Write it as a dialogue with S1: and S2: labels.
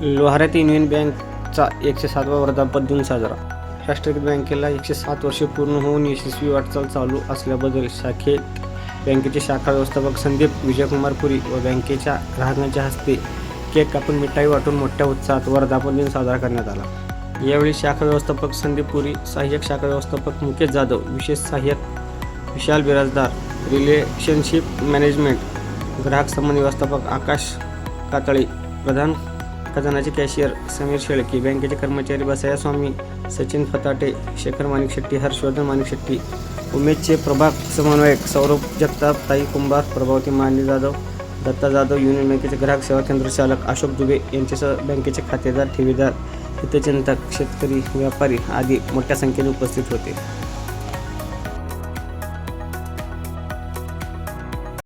S1: लोहाऱ्यात union बँकचा एकशे सातवा वर्धापन दिन साजरा. राष्ट्रीय बँकेला एकशे सात वर्षे पूर्ण होऊन यशस्वी वाटचाल चालू असल्याबद्दल शाखेत बँकेचे शाखा व्यवस्थापक संदीप विजयकुमार पुरी व बँकेच्या ग्राहकांच्या हस्ते केक कापून मिठाई वाटून मोठ्या उत्साहात वर्धापन दिन साजरा करण्यात आला. यावेळी शाखा व्यवस्थापक संदीप पुरी सहाय्यक शाखा व्यवस्थापक मुकेश जाधव विशेष सहाय्यक विशाल बिराजदार रिलेशनशिप मॅनेजमेंट ग्राहक संबंध व्यवस्थापक आकाश कातळे प्रधान खजानाचे कॅशियर समीर शेळके बँकेचे कर्मचारी बसया स्वामी सचिन फताटे शेखर माणिक शेट्टी हर्षवर्धन माणिक शेट्टी उमेदचे प्रभाग समन्वयक सौरभ जगताप ताई कुंभार प्रभावती मांडे जाधव दत्ता जाधव युनियन बँकेचे ग्राहक सेवा केंद्र चालक अशोक दुबे यांच्यासह बँकेचे खातेदार ठेवीदार हितचिंतक शेतकरी व्यापारी आदी मोठ्या संख्येने उपस्थित होते.